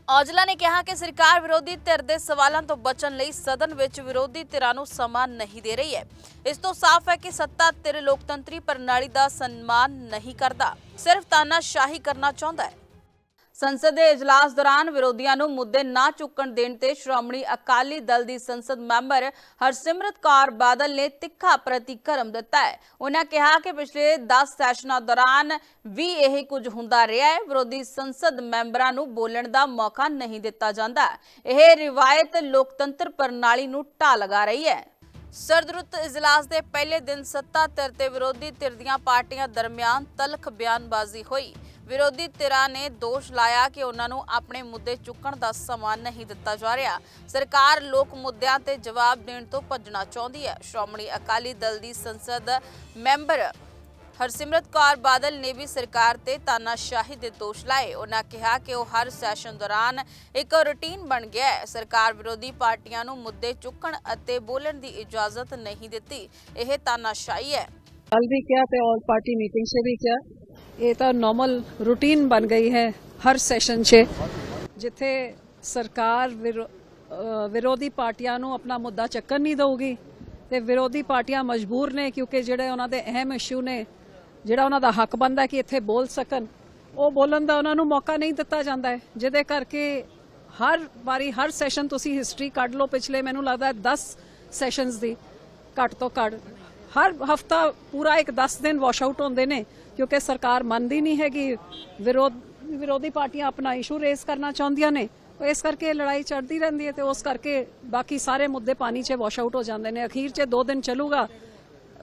[SPEAKER 1] ਔਜਲਾ ਨੇ ਕਿਹਾ ਕਿ ਸਰਕਾਰ ਵਿਰੋਧੀ ਧਿਰ ਦੇ ਸਵਾਲਾਂ ਤੋਂ ਬਚਣ ਲਈ ਸਦਨ ਵਿੱਚ ਵਿਰੋਧੀ ਧਿਰਾਂ ਨੂੰ ਸਮਾਂ ਨਹੀਂ ਦੇ ਰਹੀ ਹੈ ਇਸ ਤੋਂ ਸਾਫ਼ ਹੈ ਕਿ ਸੱਤਾ ਧਿਰ ਲੋਕਤੰਤਰੀ ਪ੍ਰਣਾਲੀ ਦਾ ਸਨਮਾਨ ਨਹੀਂ ਕਰਦਾ ਸਿਰਫ ਤਾਨਾਸ਼ਾਹੀ ਕਰਨਾ ਚਾਹੁੰਦਾ ਹੈ ਸੰਸਦ ਦੇ ਇਜਲਾਸ ਦੌਰਾਨ ਵਿਰੋਧੀਆਂ ਨੂੰ ਮੁੱਦੇ ਨਾ ਚੁੱਕਣ ਦੇਣ ਤੇ ਸ਼੍ਰੋਮਣੀ ਅਕਾਲੀ ਦਲ ਦੀ ਸੰਸਦ ਮੈਂਬਰ ਹਰਸਿਮਰਤ ਕੌਰ ਬਾਦਲ ਨੇ ਤਿੱਖਾ ਪ੍ਰਤੀਕਰਮ ਦਿੱਤਾ ਹੈ। ਉਹਨਾਂ ਕਿਹਾ ਕਿ ਪਿਛਲੇ 10 ਸੈਸ਼ਨਾਂ ਦੌਰਾਨ ਵੀ ਇਹ ਕੁਝ ਹੁੰਦਾ ਰਿਹਾ ਹੈ। ਵਿਰੋਧੀ ਸੰਸਦ ਮੈਂਬਰਾਂ ਨੂੰ ਬੋਲਣ ਦਾ ਮੌਕਾ ਨਹੀਂ ਦਿੱਤਾ ਜਾਂਦਾ। ਇਹ ਰਿਵਾਇਤ ਲੋਕਤੰਤਰ ਪ੍ਰਣਾਲੀ ਨੂੰ ਢਾਹ ਲਗਾ ਰਹੀ ਹੈ। ਸਰਦਰੁੱਤ ਇਜਲਾਸ ਦੇ ਪਹਿਲੇ ਦਿਨ ਸੱਤਾ ਧਿਰ ਤੇ ਵਿਰੋਧੀ ਧਿਰ ਦੀਆਂ ਪਾਰਟੀਆਂ ਦਰਮਿਆਨ ਤਲਖ ਬਿਆਨਬਾਜ਼ੀ ਹੋਈ। ਵਿਰੋਧੀ ਧਿਰਾਂ ਨੇ ਦੋਸ਼ ਲਾਇਆ ਕਿ ਉਹਨਾਂ ਨੂੰ ਆਪਣੇ ਮੁੱਦੇ ਚੁੱਕਣ ਦਾ ਸਮਾਂ ਨਹੀਂ ਦਿੱਤਾ ਜਾ ਰਿਹਾ। ਸਰਕਾਰ ਲੋਕ ਮੁੱਦਿਆਂ ਤੇ ਜਵਾਬ ਦੇਣ ਤੋਂ ਭੱਜਣਾ ਚਾਹੁੰਦੀ ਹੈ। ਸ਼੍ਰੋਮਣੀ ਅਕਾਲੀ ਦਲ ਦੀ ਸੰਸਦ ਮੈਂਬਰ ਹਰਸਿਮਰਤ ਕੌਰ ਬਾਦਲ ਨੇ ਵੀ ਸਰਕਾਰ ਤੇ ਤਾਨਾਸ਼ਾਹੀ ਦੇ ਦੋਸ਼ ਲਾਏ। ਉਹਨਾਂ ਕਿਹਾ ਕਿ ਉਹ ਹਰ ਸੈਸ਼ਨ ਦੌਰਾਨ ਇੱਕ ਰੁਟੀਨ ਬਣ ਗਿਆ ਹੈ। ਸਰਕਾਰ ਵਿਰੋਧੀ ਪਾਰਟੀਆਂ ਨੂੰ ਮੁੱਦੇ ਚੁੱਕਣ ਅਤੇ ਬੋਲਣ ਦੀ ਇਜਾਜ਼ਤ ਨਹੀਂ ਦਿੱਤੀ। ਇਹ ਤਾਨਾਸ਼ਾਹੀ ਹੈ।
[SPEAKER 5] ਕੱਲ ਵੀ ਕਿਹਾ ਤੇ ਆਲ ਪਾਰਟੀ ਮੀਟਿੰਗ 'ਚ ਵੀ ਕਿਹਾ। ਇਹ ਤਾਂ ਨਾਰਮਲ ਰੂਟੀਨ ਬਣ ਗਈ ਹੈ ਹਰ ਸੈਸ਼ਨ 'ਚ, ਜਿੱਥੇ ਸਰਕਾਰ ਵਿਰੋਧੀ ਪਾਰਟੀਆਂ ਨੂੰ ਆਪਣਾ ਮੁੱਦਾ ਚੱਕਰ ਨਹੀਂ ਦੇਊਗੀ ਤੇ ਵਿਰੋਧੀ ਪਾਰਟੀਆਂ ਮਜਬੂਰ ਨੇ ਕਿਉਂਕਿ ਜਿਹੜੇ ਉਹਨਾਂ ਦੇ ਅਹਿਮ ਇਸ਼ੂ ਨੇ, ਜਿਹੜਾ ਉਹਨਾਂ ਦਾ ਹੱਕ ਬਣਦਾ ਕਿ ਇੱਥੇ ਬੋਲ ਸਕਣ, ਉਹ ਬੋਲਣ ਦਾ ਉਹਨਾਂ ਨੂੰ ਮੌਕਾ ਨਹੀਂ ਦਿੱਤਾ ਜਾਂਦਾ ਜਿਹਦੇ ਕਰਕੇ ਹਰ ਵਾਰੀ, ਹਰ ਸੈਸ਼ਨ ਤੁਸੀਂ ਹਿਸਟਰੀ ਕੱਢ ਲਓ ਪਿਛਲੇ, ਮੈਨੂੰ ਲੱਗਦਾ 10 ਸੈਸ਼ਨਸ ਦੀ, ਘੱਟ ਤੋਂ ਘੱਟ, ਹਰ ਹਫਤਾ ਪੂਰਾ ਇੱਕ 10 ਦਿਨ ਵਾਸ਼ ਆਊਟ ਹੁੰਦੇ ਨੇ। ਕਿਉਂਕਿ ਸਰਕਾਰ ਮੰਨਦੀ ਨਹੀਂ ਹੈਗੀ, ਵਿਰੋਧ, ਵਿਰੋਧੀ ਪਾਰਟੀਆਂ ਆਪਣਾ ਇਸ਼ੂ ਰੇਜ਼ ਕਰਨਾ ਚਾਹੁੰਦੀਆਂ ਨੇ। ਇਸ ਕਰਕੇ ਲੜਾਈ ਚੜਦੀ ਰਹਿੰਦੀ ਹੈ ਤੇ ਉਸ ਕਰਕੇ ਬਾਕੀ ਸਾਰੇ ਮੁੱਦੇ ਪਾਣੀ 'ਚ ਵਾਸ਼ ਆਊਟ ਹੋ ਜਾਂਦੇ ਨੇ। ਅਖੀਰ 'ਚ ਦੋ ਦਿਨ ਚੱਲੂਗਾ,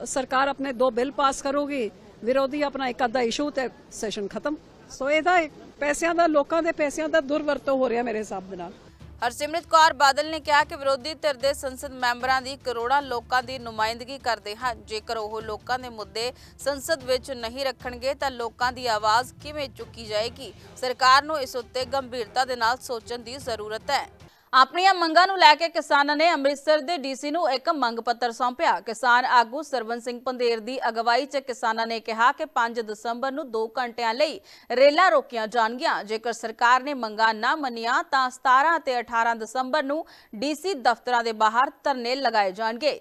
[SPEAKER 5] ਸਰਕਾਰ ਆਪਣੇ ਦੋ ਬਿੱਲ ਪਾਸ ਕਰੂਗੀ, ਵਿਰੋਧੀ ਆਪਣਾ ਇੱਕ ਅੱਧਾ ਇਸ਼ੂ ਤੇ ਸੈਸ਼ਨ ਖਤਮ। ਸੋ ਇਹਦਾ ਪੈਸਿਆਂ ਦਾ, ਲੋਕਾਂ ਦੇ ਪੈਸਿਆਂ ਦਾ ਦੁਰਵਰਤੋਂ ਹੋ ਰਿਹਾ ਮੇਰੇ ਹਿਸਾਬ ਦੇ ਨਾਲ।
[SPEAKER 1] ਹਰਸਿਮਰਤ ਕੌਰ ਬਾਦਲ ਨੇ ਕਿਹਾ ਕਿ ਵਿਰੋਧੀ ਧਿਰ ਦੇ ਸੰਸਦ ਮੈਂਬਰਾਂ ਦੀ ਕਰੋੜਾਂ ਲੋਕਾਂ ਦੀ ਨੁਮਾਇੰਦਗੀ ਕਰਦੇ ਹਨ। ਜੇਕਰ ਉਹ ਲੋਕਾਂ ਦੇ ਮੁੱਦੇ ਸੰਸਦ ਵਿੱਚ ਨਹੀਂ ਰੱਖਣਗੇ ਤਾਂ ਲੋਕਾਂ ਦੀ ਆਵਾਜ਼ ਕਿਵੇਂ ਚੁੱਕੀ ਜਾਏਗੀ? ਸਰਕਾਰ ਨੂੰ ਇਸ ਉੱਤੇ ਗੰਭੀਰਤਾ ਦੇ ਨਾਲ ਸੋਚਣ ਦੀ ਜ਼ਰੂਰਤ ਹੈ। ਆਪਣੀਆਂ ਮੰਗਾਂ ਨੂੰ ਲੈ ਕੇ ਕਿਸਾਨਾਂ ਨੇ ਅੰਮ੍ਰਿਤਸਰ ਦੇ ਡੀਸੀ ਨੂੰ ਇੱਕ ਮੰਗ ਪੱਤਰ ਸੌਂਪਿਆ। ਕਿਸਾਨ ਆਗੂ ਸਰਵਨ ਸਿੰਘ ਪੰਦੇਰ ਦੀ ਅਗਵਾਈ 'ਚ ਕਿਸਾਨਾਂ ਨੇ ਕਿਹਾ ਕਿ 5 ਦਸੰਬਰ ਨੂੰ 2 ਘੰਟਿਆਂ ਲਈ ਰੇਲਾਂ ਰੋਕੀਆਂ ਜਾਣਗੀਆਂ। ਜੇਕਰ ਸਰਕਾਰ ਨੇ ਮੰਗਾਂ ਨਾ ਮੰਨੀਆਂ ਤਾਂ 17 ਅਤੇ 18 ਦਸੰਬਰ ਨੂੰ ਡੀਸੀ ਦਫ਼ਤਰਾਂ ਦੇ ਬਾਹਰ ਧਰਨੇ ਲਗਾਏ ਜਾਣਗੇ।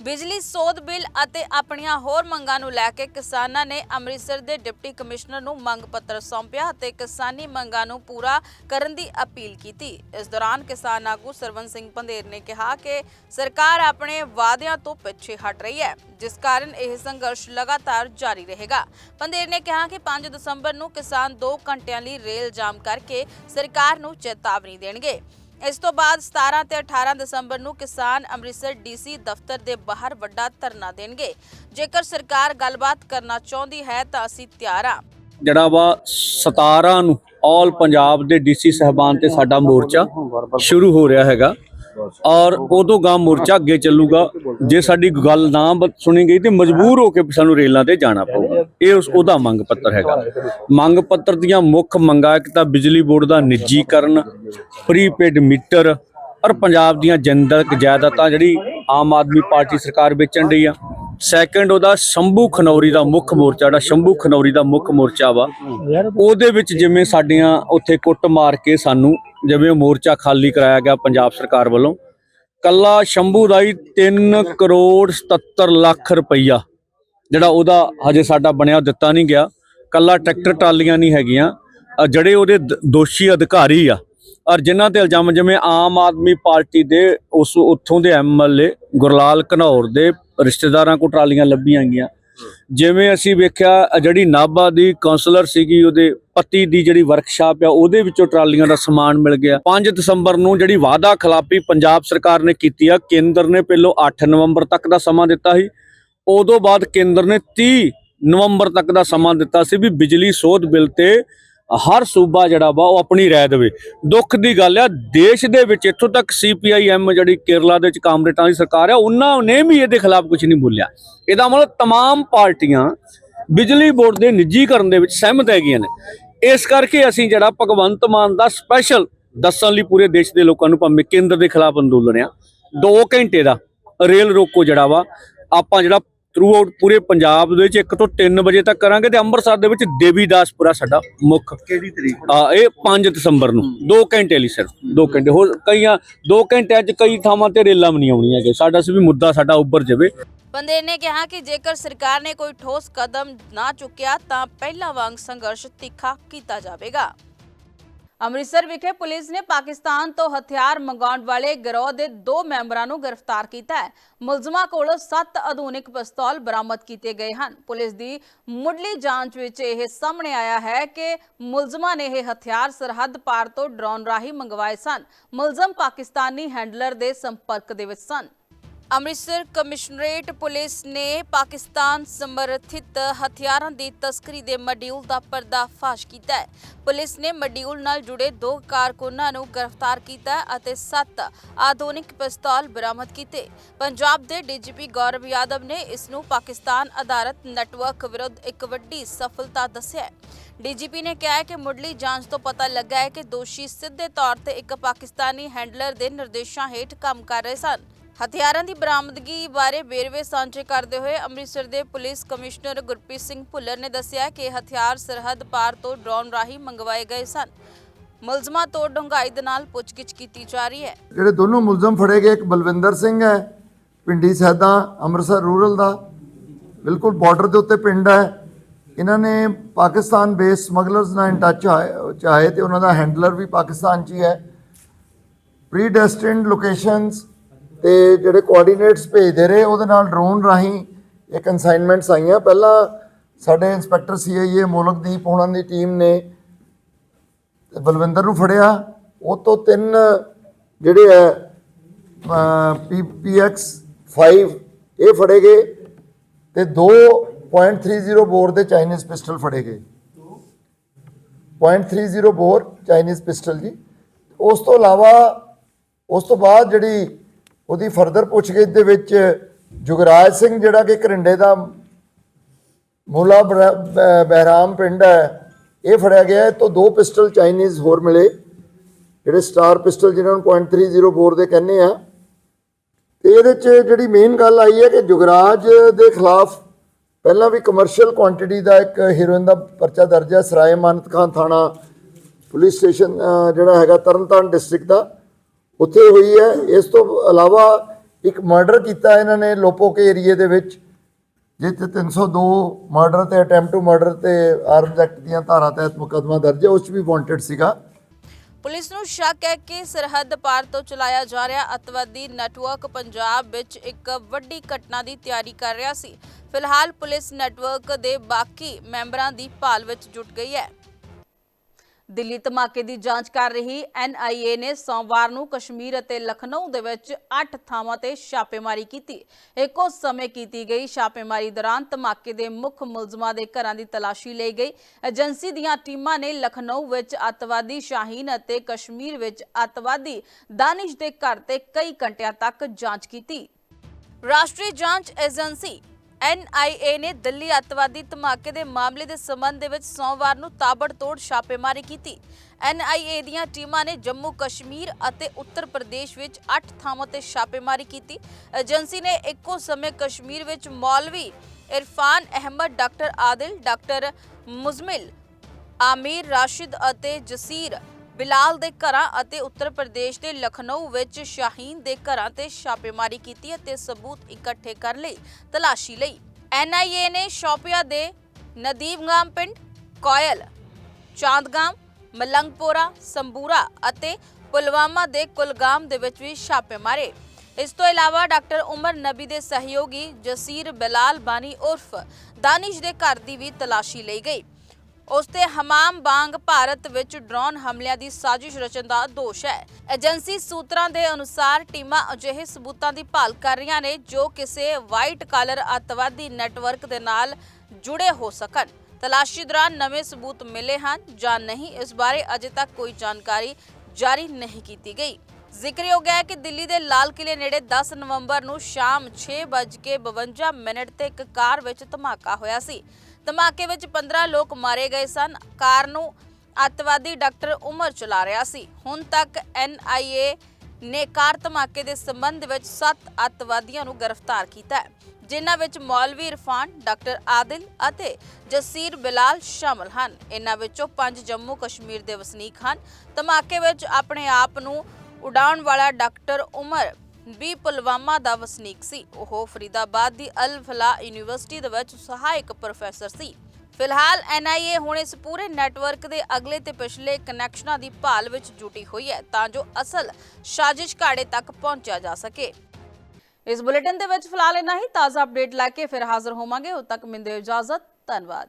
[SPEAKER 1] ਬਿਜਲੀ ਸੋਧ ਬਿੱਲ ਅਤੇ ਆਪਣੀਆਂ ਹੋਰ ਮੰਗਾਂ ਨੂੰ ਲੈ ਕੇ ਕਿਸਾਨਾਂ ਨੇ ਅੰਮ੍ਰਿਤਸਰ ਦੇ ਡਿਪਟੀ ਕਮਿਸ਼ਨਰ ਨੂੰ ਮੰਗ ਪੱਤਰ ਸੌਂਪਿਆ ਅਤੇ ਕਿਸਾਨੀ ਮੰਗਾਂ ਨੂੰ ਪੂਰਾ ਕਰਨ ਦੀ ਅਪੀਲ ਕੀਤੀ। ਇਸ ਦੌਰਾਨ ਕਿਸਾਨ ਆਗੂ ਸਰਵਨ ਸਿੰਘ ਪੰਧੇਰ ਨੇ ਕਿਹਾ ਕਿ ਸਰਕਾਰ ਆਪਣੇ ਵਾਅਦਿਆਂ ਤੋਂ ਪਿੱਛੇ ਹਟ ਰਹੀ ਹੈ, ਜਿਸ ਕਾਰਨ ਇਹ ਸੰਘਰਸ਼ ਲਗਾਤਾਰ ਜਾਰੀ ਰਹੇਗਾ। ਪੰਧੇਰ ਨੇ ਕਿਹਾ ਕਿ 5 ਦਸੰਬਰ ਨੂੰ ਕਿਸਾਨ 2 ਘੰਟਿਆਂ ਲਈ ਰੇਲ ਜਾਮ ਕਰਕੇ ਸਰਕਾਰ ਨੂੰ ਚੇਤਾਵਨੀ ਦੇਣਗੇ। ਇਸ ਤੋਂ ਬਾਅਦ 17 ਤੇ 18 ਦਸੰਬਰ ਨੂੰ ਕਿਸਾਨ ਅੰਮ੍ਰਿਤਸਰ ਡੀਸੀ ਦਫ਼ਤਰ ਦੇ ਬਾਹਰ ਵੱਡਾ ਧਰਨਾ ਦੇਣਗੇ। ਜੇਕਰ ਸਰਕਾਰ ਗੱਲਬਾਤ ਕਰਨਾ ਚਾਹੁੰਦੀ ਹੈ ਤਾਂ ਅਸੀਂ ਤਿਆਰ ਹਾਂ।
[SPEAKER 6] ਜਿਹੜਾ ਵਾ 17 ਨੂੰ ਆਲ ਪੰਜਾਬ ਦੇ ਡੀਸੀ ਸਹਿਬਾਨ ਤੇ ਸਾਡਾ ਮੋਰਚਾ ਸ਼ੁਰੂ ਹੋ ਰਿਹਾ ਹੈਗਾ। ਔਰ ਉਦੋਂ ਗਾਂ ਮੋਰਚਾ ਅੱਗੇ ਚੱਲੂਗਾ ਜੇ ਸਾਡੀ ਗੱਲ ਨਾ ਸੁਣੀ ਗਈ ਤੇ ਮਜਬੂਰ ਹੋ ਕੇ ਸਾਨੂੰ ਰੇਲਾਂ ਤੇ ਜਾਣਾ ਪਊਗਾ। ਇਹ ਉਸ ਉਹਦਾ ਮੰਗ ਪੱਤਰ ਹੈਗਾ। ਮੰਗ ਪੱਤਰ ਦੀਆਂ ਮੁੱਖ ਮੰਗਾਂ ਇੱਕ ਤਾਂ ਬਿਜਲੀ ਬੋਰਡ ਦਾ ਨਿੱਜੀਕਰਨ ਪ੍ਰੀਪੇਡ ਮੀਟਰ ਔਰ ਪੰਜਾਬ ਦੀਆਂ ਜਨਤਕ ਜਾਇਦਾਦਾਂ ਜਿਹੜੀ ਆਮ ਆਦਮੀ ਪਾਰਟੀ ਸਰਕਾਰ ਵੇਚਣ ਡਈ ਆ। ਸੈਕੰਡ ਉਹਦਾ ਸ਼ੰਭੂ ਖਨੌਰੀ ਦਾ ਮੁੱਖ ਮੋਰਚਾ ਜਿਹੜਾ ਸ਼ੰਭੂ ਖਨੌਰੀ ਦਾ ਮੁੱਖ ਮੋਰਚਾ ਵਾ ਉਹਦੇ ਵਿੱਚ ਜਿਵੇਂ ਸਾਡੀਆਂ ਉੱਥੇ ਕੁੱਟ ਮਾਰ ਕੇ ਸਾਨੂੰ ਜਿਵੇਂ ਉਹ ਮੋਰਚਾ ਖਾਲੀ ਕਰਾਇਆ ਗਿਆ ਪੰਜਾਬ ਸਰਕਾਰ ਵੱਲੋਂ ਕੱਲਾ ਸ਼ੰਭੂ ਦਾ ਹੀ 3 ਕਰੋੜ 77 ਲੱਖ ਰੁਪਈਆ ਜਿਹੜਾ ਉਹਦਾ ਹਜੇ ਸਾਡਾ ਬਣਿਆ ਦਿੱਤਾ ਨਹੀਂ ਗਿਆ। ਕੱਲਾ ਟਰੈਕਟਰ ਟਰਾਲੀਆਂ ਨਹੀਂ ਹੈਗੀਆਂ ਜਿਹੜੇ ਉਹਦੇ ਦੋਸ਼ੀ ਅਧਿਕਾਰੀ ਆ। ਔਰ ਜਿਨ੍ਹਾਂ ਤੇ ਇਲਜ਼ਾਮ ਜਿਵੇਂ ਆਮ ਆਦਮੀ ਪਾਰਟੀ ਦੇ ਉਸ ਉੱਥੋਂ ਦੇ ਐਮਐਲਏ ਗੁਰਲਾਲ ਘਨੌਰ ਦੇ ਰਿਸ਼ਤੇਦਾਰਾਂ ਕੋ ਟਰਾਲੀਆਂ ਲੱਭੀਆਂ ਗਈਆਂ। ਜਿਵੇਂ ਅਸੀਂ ਵੇਖਿਆ ਜਿਹੜੀ ਨਾਭਾ ਦੀ ਕਾਉਂਸਲਰ ਸੀਗੀ, ਉਹਦੇ ਪਤੀ ਦੀ ਜਿਹੜੀ ਵਰਕਸ਼ਾਪ ਆ, ਉਹਦੇ ਵਿੱਚੋਂ ਟਰਾਲੀਆਂ ਦਾ ਸਮਾਨ ਮਿਲ ਗਿਆ। 5 ਦਸੰਬਰ ਨੂੰ ਜਿਹੜੀ ਵਾਅਦਾ ਖਿਲਾਫੀ ਪੰਜਾਬ ਸਰਕਾਰ ਨੇ ਕੀਤੀ ਆ, ਕੇਂਦਰ ਨੇ ਪਹਿਲੋਂ 8 ਨਵੰਬਰ ਤੱਕ ਦਾ ਸਮਾਂ ਦਿੱਤਾ ਸੀ। ਉਦੋਂ ਬਾਅਦ ਕੇਂਦਰ ਨੇ 30 ਨਵੰਬਰ ਤੱਕ ਦਾ ਸਮਾਂ ਦਿੱਤਾ ਸੀ ਵੀ ਬਿਜਲੀ ਸੋਧ ਬਿੱਲ ਤੇ ਹਰ ਸੂਬਾ ਜਿਹੜਾ ਵਾ ਉਹ ਆਪਣੀ ਰਾਏ ਦੇਵੇ ਦੁੱਖ ਦੀ ਗੱਲ ਆ ਦੇਸ਼ ਦੇ ਵਿੱਚ ਇੱਥੋਂ ਤੱਕ ਸੀਪੀਆਈਐਮ ਜਿਹੜੀ ਕੇਰਲਾ ਦੇ ਵਿੱਚ ਕਾਮਰੇਟਾਂ ਦੀ ਸਰਕਾਰ ਆ ਉਹਨਾਂ ਨੇ ਵੀ ਇਹਦੇ ਖਿਲਾਫ ਕੁਝ ਨਹੀਂ ਬੋਲਿਆ ਇਹਦਾ ਮਤਲਬ तमाम ਪਾਰਟੀਆਂ ਬਿਜਲੀ ਬੋਰਡ ਦੇ ਨਿੱਜੀਕਰਨ ਦੇ ਵਿੱਚ ਸਹਿਮਤ ਹੈਗੀਆਂ ਨੇ ਇਸ ਕਰਕੇ ਅਸੀਂ ਜਿਹੜਾ ਭਗਵੰਤ ਮਾਨ ਦਾ ਸਪੈਸ਼ਲ ਦੱਸਣ ਲਈ ਪੂਰੇ ਦੇਸ਼ ਦੇ ਲੋਕਾਂ ਨੂੰ ਭਾਵੇਂ ਕੇਂਦਰ ਦੇ ਖਿਲਾਫ ਅੰਦੋਲਨ ਆ 2 ਘੰਟੇ ਦਾ ਰੇਲ ਰੋਕੋ ਜਿਹੜਾ ਵਾ ਆਪਾਂ ਜਿਹੜਾ ਥਰੂ ਆਊਟ ਪੂਰੇ ਪੰਜਾਬ ਦੇ ਵਿੱਚ 1 ਤੋਂ 3 ਵਜੇ ਤੱਕ ਕਰਾਂਗੇ ਤੇ ਅੰਮ੍ਰਿਤਸਰ ਦੇ ਵਿੱਚ ਦੇਵੀਦਾਸਪੁਰਾ ਸਾਡਾ ਮੁੱਖ।
[SPEAKER 7] ਕਿਹੜੀ ਤਰੀਕ?
[SPEAKER 6] ਆ ਇਹ 5 ਦਸੰਬਰ ਨੂੰ। 2 ਘੰਟੇ ਲਈ ਸਿਰਫ 2 ਘੰਟੇ। ਹੋਰ ਕਈਆਂ 2 ਘੰਟਿਆਂ 'ਚ ਕਈ ਥਾਵਾਂ ਤੇ ਰੇਲਾਂ ਵੀ ਨਹੀਂ ਆਉਣੀਆਂ ਹੈਗੇ ਸਾਡਾ ਸੀ ਵੀ ਮੁੱਦਾ ਸਾਡਾ ਉੱਭਰ ਜਾਵੇ।
[SPEAKER 1] ਬੰਦੇ ਨੇ ਕਿਹਾ ਕਿ ਜੇਕਰ ਸਰਕਾਰ ਨੇ ਕੋਈ ਠੋਸ ਕਦਮ ਨਾ ਚੁੱਕਿਆ ਤਾਂ ਪਹਿਲਾਂ ਵਾਂਗ ਸੰਘਰਸ਼ ਤਿੱਖਾ ਕੀਤਾ ਜਾਵੇਗਾ। ਅੰਮ੍ਰਿਤਸਰ ਵਿਖੇ ਪੁਲਿਸ ਨੇ ਪਾਕਿਸਤਾਨ ਤੋਂ ਹਥਿਆਰ ਮੰਗਾਉਣ ਵਾਲੇ ਗਿਰੋਹ ਦੇ ਦੋ ਮੈਂਬਰਾਂ ਨੂੰ ਗ੍ਰਿਫਤਾਰ ਕੀਤਾ ਹੈ। ਮੁਲਜ਼ਮਾਂ ਕੋਲੋਂ 7 ਆਧੁਨਿਕ ਪਿਸਤੌਲ ਬਰਾਮਦ ਕੀਤੇ ਗਏ ਹਨ। ਪੁਲਿਸ ਦੀ ਮੁੱਢਲੀ ਜਾਂਚ ਵਿੱਚ ਇਹ ਸਾਹਮਣੇ ਆਇਆ ਹੈ ਕਿ ਮੁਲਜ਼ਮਾਂ ਨੇ ਇਹ ਹਥਿਆਰ ਸਰਹੱਦ ਪਾਰ ਤੋਂ ਡਰੋਨ ਰਾਹੀਂ ਮੰਗਵਾਏ ਸਨ। ਮੁਲਜ਼ਮ ਪਾਕਿਸਤਾਨੀ ਹੈਂਡਲਰ ਦੇ ਸੰਪਰਕ ਦੇ ਵਿੱਚ ਸਨ। ਅੰਮ੍ਰਿਤਸਰ ਕਮਿਸ਼ਨਰੇਟ ਪੁਲਿਸ ਨੇ ਪਾਕਿਸਤਾਨ ਸਮਰਥਿਤ ਹਥਿਆਰਾਂ ਦੀ ਤਸਕਰੀ ਦੇ ਮੋਡਿਊਲ ਦਾ ਪਰਦਾਫਾਸ਼ ਕੀਤਾ ਹੈ। ਪੁਲਿਸ ਨੇ ਮੋਡਿਊਲ ਨਾਲ ਜੁੜੇ ਦੋ ਕਾਰਕੁਨਾਂ ਨੂੰ ਗ੍ਰਿਫਤਾਰ ਕੀਤਾ ਅਤੇ 7 ਆਧੁਨਿਕ ਪਿਸਤੌਲ ਬਰਾਮਦ ਕੀਤੇ। ਪੰਜਾਬ ਦੇ ਡੀਜੀਪੀ ਗੌਰਵ ਯਾਦਵ ਨੇ ਇਸ ਨੂੰ ਪਾਕਿਸਤਾਨ ਆਧਾਰਿਤ ਨੈਟਵਰਕ ਵਿਰੁੱਧ ਇੱਕ ਵੱਡੀ ਸਫਲਤਾ ਦੱਸਿਆ ਹੈ। ਡੀਜੀਪੀ ਨੇ ਕਿਹਾ ਕਿ ਮੁੱਢਲੀ ਜਾਂਚ ਤੋਂ ਪਤਾ ਲੱਗਾ ਹੈ ਕਿ ਦੋਸ਼ੀ ਸਿੱਧੇ ਤੌਰ ਤੇ ਇੱਕ ਪਾਕਿਸਤਾਨੀ ਹੈਂਡਲਰ ਦੇ ਨਿਰਦੇਸ਼ਾਂ ਹੇਠ ਕੰਮ ਕਰ ਰਹੇ ਸਨ। ਹਥਿਆਰਾਂ ਦੀ ਬਰਾਮਦਗੀ ਬਾਰੇ ਵੇਰਵੇ ਸਾਂਝੇ ਕਰਦੇ ਹੋਏ ਅੰਮ੍ਰਿਤਸਰ ਦੇ ਪੁਲਿਸ ਕਮਿਸ਼ਨਰ ਗੁਰਪ੍ਰੀਤ ਸਿੰਘ ਭੁੱਲਰ ਨੇ ਦੱਸਿਆ ਕਿ ਹਥਿਆਰ ਸਰਹੱਦ ਪਾਰ ਤੋਂ ਡਰੋਨ ਰਾਹੀਂ ਮੰਗਵਾਏ ਗਏ ਸਨ। ਮੁਲਜ਼ਮਾਂ ਤੋਂ ਡੂੰਘਾਈ ਦੇ ਨਾਲ ਪੁੱਛਗਿੱਛ ਕੀਤੀ ਜਾ ਰਹੀ ਹੈ।
[SPEAKER 8] ਜਿਹੜੇ ਦੋਨੋਂ ਮੁਲਜ਼ਮ ਫੜੇ ਗਏ, ਇੱਕ ਬਲਵਿੰਦਰ ਸਿੰਘ ਹੈ, ਪਿੰਡੀ ਸੈਦਾ, ਅੰਮ੍ਰਿਤਸਰ ਰੂਰਲ ਦਾ। ਬਿਲਕੁਲ ਬਾਰਡਰ ਦੇ ਉੱਤੇ ਪਿੰਡ ਹੈ। ਇਹਨਾਂ ਨੇ ਪਾਕਿਸਤਾਨ ਬੇਸ ਸਮਗਲਰਸ ਨਾਲ ਇਨ ਟੱਚ ਚਾਹੇ ਤੇ ਉਹਨਾਂ ਦਾ ਹੈਂਡਲਰ ਵੀ ਪਾਕਿਸਤਾਨ 'ਚ ਹੀ ਹੈ। ਪ੍ਰੀਡੈਸਟਿਨਡ ਲੋਕੇਸ਼ਨਸ ਤੇ ਜਿਹੜੇ ਕੋਆਰਡੀਨੇਟਸ ਭੇਜਦੇ ਰਹੇ, ਉਹਦੇ ਨਾਲ ਡਰੋਨ ਰਾਹੀਂ ਇਹ ਕਨਸਾਈਨਮੈਂਟਸ ਆਈਆਂ। ਪਹਿਲਾਂ ਸਾਡੇ ਇੰਸਪੈਕਟਰ ਸੀਆਈਏ ਮੋਲਕਦੀਪ ਹੋਣਾ ਦੀ ਟੀਮ ਨੇ ਬਲਵਿੰਦਰ ਨੂੰ ਫੜਿਆ। ਉਹ ਤੋਂ ਤਿੰਨ ਜਿਹੜੇ ਹੈ ਪੀ ਪੀਐਕਸ 5 ਇਹ ਫੜੇ ਗਏ ਤੇ 2.30 ਬੋਰ ਦੇ ਚਾਈਨੀਜ਼ ਪਿਸਟਲ ਫੜੇ ਗਏ। 0.30 ਬੋਰ ਚਾਈਨੀਜ਼ ਪਿਸਟਲ ਜੀ। ਉਸ ਤੋਂ ਇਲਾਵਾ, ਉਸ ਤੋਂ ਬਾਅਦ ਜਿਹੜੀ ਉਹਦੀ ਫਰਦਰ ਪੁੱਛਗਿੱਛ ਦੇ ਵਿੱਚ ਜੁਗਰਾਜ ਸਿੰਘ ਜਿਹੜਾ ਕਿ ਕਰਿੰਡੇ ਦਾ ਮੋਲਾ ਬਰ- ਬਹਿਰਾਮ ਪਿੰਡ ਹੈ, ਇਹ ਫੜਿਆ ਗਿਆ। ਇਹ ਤੋਂ ਦੋ ਪਿਸਟਲ ਚਾਈਨੀਜ਼ ਹੋਰ ਮਿਲੇ, ਜਿਹੜੇ ਸਟਾਰ ਪਿਸਟਲ ਜਿਹਨਾਂ ਨੂੰ .30 ਬੋਰ ਦੇ ਕਹਿੰਦੇ ਆ। ਤੇ ਇਹਦੇ ਚ ਜਿਹੜੀ ਮੇਨ ਗੱਲ ਆਈ ਹੈ ਕਿ ਜੁਗਰਾਜ ਦੇ ਖਿਲਾਫ ਪਹਿਲਾਂ ਵੀ ਕਮਰਸ਼ੀਅਲ ਕੁਆਂਟੀਟੀ ਦਾ ਇੱਕ ਹੀਰੋਇਨ ਦਾ ਪਰਚਾ ਦਰਜ ਹੈ, ਸਰਾਏ ਮਾਨਤ ਖਾਨ ਥਾਣਾ, ਪੁਲਿਸ ਸਟੇਸ਼ਨ ਜਿਹੜਾ ਹੈਗਾ ਤਰਨਤਾਰਨ ਡਿਸਟ੍ਰਿਕਟ ਦਾ। ਉੱਥੇ ਹੋਈ ਹੈ। ਇਸ ਤੋਂ ਇਲਾਵਾ ਇੱਕ ਮਰਡਰ ਕੀਤਾ ਇਹਨਾਂ ਨੇ ਲੋਪੋਕੇ ਏਰੀਏ ਦੇ ਵਿੱਚ ਜਿੱਥੇ 302 ਮਰਡਰ ਤੇ ਅਟੈਂਪਟ ਟੂ ਮਰਡਰ ਤੇ ਆਰਮਸ ਐਕਟ ਦੀਆਂ ਧਾਰਾ ਤਹਿਤ ਮੁਕੱਦਮਾ ਦਰਜ ਹੈ। ਉਸ 'ਚ ਵੀ ਵਾਂਟਡ ਸੀਗਾ।
[SPEAKER 1] ਪੁਲਿਸ ਨੂੰ ਸ਼ੱਕ ਹੈ ਕਿ ਸਰਹੱਦ ਪਾਰ ਤੋਂ ਚਲਾਇਆ ਜਾ ਰਿਹਾ ਅਤਵਾਦੀ ਨੈਟਵਰਕ ਪੰਜਾਬ ਵਿੱਚ ਇੱਕ ਵੱਡੀ ਘਟਨਾ ਦੀ ਤਿਆਰੀ ਕਰ ਰਿਹਾ ਸੀ। ਫਿਲਹਾਲ ਪੁਲਿਸ ਨੈਟਵਰਕ ਦੇ ਬਾਕੀ ਮੈਂਬਰਾਂ ਦੀ ਭਾਲ ਵਿੱਚ ਜੁਟ ਗਈ ਹੈ। ਦਿੱਲੀ ਧਮਾਕੇ ਦੀ ਜਾਂਚ ਕਰ ਰਹੀ ਐਨਆਈਏ ਨੇ ਸੋਮਵਾਰ ਨੂੰ ਕਸ਼ਮੀਰ ਅਤੇ ਲਖਨਊ ਦੇ ਵਿੱਚ 8 ਥਾਵਾਂ ਤੇ ਛਾਪੇਮਾਰੀ ਕੀਤੀ। ਇੱਕੋ ਸਮੇਂ ਕੀਤੀ ਗਈ ਛਾਪੇਮਾਰੀ ਦੌਰਾਨ ਧਮਾਕੇ ਦੇ ਮੁੱਖ ਮੁਲਜ਼ਮਾਂ ਦੇ ਘਰਾਂ ਦੀ ਤਲਾਸ਼ੀ ਲਈ ਗਈ। ਏਜੰਸੀ ਦੀਆਂ ਟੀਮਾਂ ਨੇ ਲਖਨਊ ਵਿੱਚ ਅੱਤਵਾਦੀ ਸ਼ਾਹੀਨ ਅਤੇ ਕਸ਼ਮੀਰ ਵਿੱਚ ਅੱਤਵਾਦੀ ਦਾਨਿਸ਼ ਦੇ ਘਰ ਤੇ ਕਈ ਘੰਟਿਆਂ ਤੱਕ ਜਾਂਚ ਕੀਤੀ। ਰਾਸ਼ਟਰੀ ਜਾਂਚ ਏਜੰਸੀ ਐਨਆਈਏ ਨੇ ਦਿੱਲੀ ਅੱਤਵਾਦੀ ਧਮਾਕੇ ਦੇ ਮਾਮਲੇ ਦੇ ਸੰਬੰਧ ਦੇ ਵਿੱਚ ਸੋਮਵਾਰ ਨੂੰ ਤਾਬੜਤੋੜ ਛਾਪੇਮਾਰੀ ਕੀਤੀ। ਐਨਆਈਏ ਦੀਆਂ ਟੀਮਾਂ ਨੇ ਜੰਮੂ ਕਸ਼ਮੀਰ ਅਤੇ ਉੱਤਰ ਪ੍ਰਦੇਸ਼ ਵਿੱਚ 8 ਥਾਵਾਂ ਤੇ ਛਾਪੇਮਾਰੀ ਕੀਤੀ। ਏਜੰਸੀ ਨੇ ਇੱਕੋ ਸਮੇਂ ਕਸ਼ਮੀਰ ਵਿੱਚ ਮੌਲਵੀ ਇਰਫਾਨ ਅਹਿਮਦ, ਡਾਕਟਰ ਆਦਿਲ, ਡਾਕਟਰ ਮੁਜ਼ਮਿਲ, ਆਮੀਰ ਰਾਸ਼ਿਦ ਅਤੇ ਜਸੀਰ ਬਿਲਾਲ ਦੇ ਘਰਾਂ ਅਤੇ ਉੱਤਰ ਪ੍ਰਦੇਸ਼ ਦੇ ਲਖਨਊ ਵਿੱਚ ਸ਼ਾਹੀਨ ਦੇ ਘਰਾਂ ਤੇ ਛਾਪੇਮਾਰੀ ਕੀਤੀ ਅਤੇ ਸਬੂਤ ਇਕੱਠੇ ਕਰਨ ਲਈ ਤਲਾਸ਼ੀ ਲਈ। ਐਨਆਈਏ ਨੇ ਸ਼ੋਪੀਆ ਦੇ ਨਦੀਮਗਾਮ ਪਿੰਡ, ਕੋਇਲ, ਚਾਂਦਗਾਮ, ਮਲੰਗਪੋਰਾ, ਸੰਬੂਰਾ ਅਤੇ ਪੁਲਵਾਮਾ ਦੇ ਕੁਲਗਾਮ ਦੇ ਵਿੱਚ ਵੀ ਛਾਪੇ ਮਾਰੇ। ਇਸ ਤੋਂ ਇਲਾਵਾ ਡਾਕਟਰ ਉਮਰ ਨਬੀ ਦੇ ਸਹਿਯੋਗੀ ਜਸੀਰ ਬਿਲਾਲ ਬਾਨੀ ਉਰਫ ਦਾਨਿਸ਼ ਦੇ ਘਰ ਦੀ ਵੀ ਤਲਾਸ਼ੀ ਲਈ ਗਈ। ਉਸ ਤੇ ਹਮਾਮ ਬਾਂਗ ਭਾਰਤ ਵਿੱਚ ਡਰੋਨ ਹਮਲਿਆਂ ਦੀ ਸਾਜ਼ਿਸ਼ ਰਚਨ ਦਾ ਦੋਸ਼ ਹੈ। ਏਜੰਸੀ ਸੂਤਰਾਂ ਦੇ ਅਨੁਸਾਰ ਟੀਮਾਂ ਅਜਿਹੇ ਸਬੂਤਾਂ ਦੀ ਭਾਲ ਕਰ ਰਹੀਆਂ ਨੇ ਜੋ ਕਿਸੇ ਵਾਈਟ ਕਾਲਰ ਅੱਤਵਾਦੀ ਨੈਟਵਰਕ ਦੇ ਨਾਲ ਜੁੜੇ ਹੋ ਸਕਣ। ਤਲਾਸ਼ੀ ਦੌਰਾਨ ਨਵੇਂ ਸਬੂਤ ਮਿਲੇ ਹਨ ਜਾਂ ਨਹੀਂ, ਇਸ ਬਾਰੇ ਅਜੇ ਤੱਕ ਕੋਈ ਜਾਣਕਾਰੀ ਜਾਰੀ ਨਹੀਂ ਕੀਤੀ ਗਈ। ਜ਼ਿਕਰਯੋਗ ਹੈ ਕਿ ਦਿੱਲੀ ਦੇ ਲਾਲ ਕਿਲੇ ਨੇੜੇ 10 ਨਵੰਬਰ ਨੂੰ ਸ਼ਾਮ 6:52 ਮਿੰਟ ਤੇ ਇੱਕ ਕਾਰ ਵਿੱਚ ਧਮਾਕਾ ਹੋਇਆ ਸੀ। ਧਮਾਕੇ ਵਿੱਚ 15 ਲੋਕ ਮਾਰੇ ਗਏ ਸਨ। ਕਾਰ ਨੂੰ ਅੱਤਵਾਦੀ ਡਾਕਟਰ ਉਮਰ ਚਲਾ ਰਿਹਾ ਸੀ। ਹੁਣ ਤੱਕ ਐਨਆਈਏ ਨੇ ਕਾਰ ਧਮਾਕੇ ਦੇ ਸੰਬੰਧ ਵਿੱਚ 7 ਅੱਤਵਾਦੀਆਂ ਨੂੰ ਗ੍ਰਿਫਤਾਰ ਕੀਤਾ ਹੈ, ਜਿਨ੍ਹਾਂ ਵਿੱਚ ਮੌਲਵੀ ਇਰਫਾਨ, ਡਾਕਟਰ ਆਦਿਲ ਅਤੇ ਜਸੀਰ ਬਿਲਾਲ ਸ਼ਾਮਲ ਹਨ। ਇਹਨਾਂ ਵਿੱਚੋਂ ਪੰਜ ਜੰਮੂ ਕਸ਼ਮੀਰ ਦੇ ਵਸਨੀਕ ਹਨ। ਧਮਾਕੇ ਵਿੱਚ ਆਪਣੇ ਆਪ ਨੂੰ ਉਡਾਉਣ ਵਾਲਾ ਡਾਕਟਰ ਉਮਰ ਵੀ ਪੁਲਵਾਮਾ ਦਾ ਵਸਨੀਕ ਸੀ। ਉਹ ਫਰੀਦਾਬਾਦ ਦੀ ਅਲ ਫਲਾ ਯੂਨੀਵਰਸਿਟੀ ਦੇ ਵਿੱਚ ਸਹਾਇਕ ਪ੍ਰੋਫੈਸਰ ਸੀ। ਫਿਲਹਾਲ ਐਨਆਈਏ ਹੁਣ ਇਸ ਪੂਰੇ ਨੈਟਵਰਕ ਦੇ ਅਗਲੇ ਤੇ ਪਿਛਲੇ ਕਨੈਕਸ਼ਨਾਂ ਦੀ ਭਾਲ ਵਿੱਚ ਜੁਟੀ ਹੋਈ ਹੈ ਤਾਂ ਜੋ ਅਸਲ ਸਾਜ਼ਿਸ਼ ਘਾੜੇ ਤੱਕ ਪਹੁੰਚਿਆ ਜਾ ਸਕੇ। ਇਸ ਬੁਲੇਟਿਨ ਦੇ ਵਿੱਚ ਫਿਲਹਾਲ ਇਨਾ ਹੀ। ਤਾਜ਼ਾ ਅਪਡੇਟ ਲੈ ਕੇ ਫਿਰ ਹਾਜ਼ਰ ਹੋਵਾਂਗੇ। ਉਦ ਤੱਕ ਮਿੰਦੇ ਇਜਾਜ਼ਤ। ਧੰਨਵਾਦ।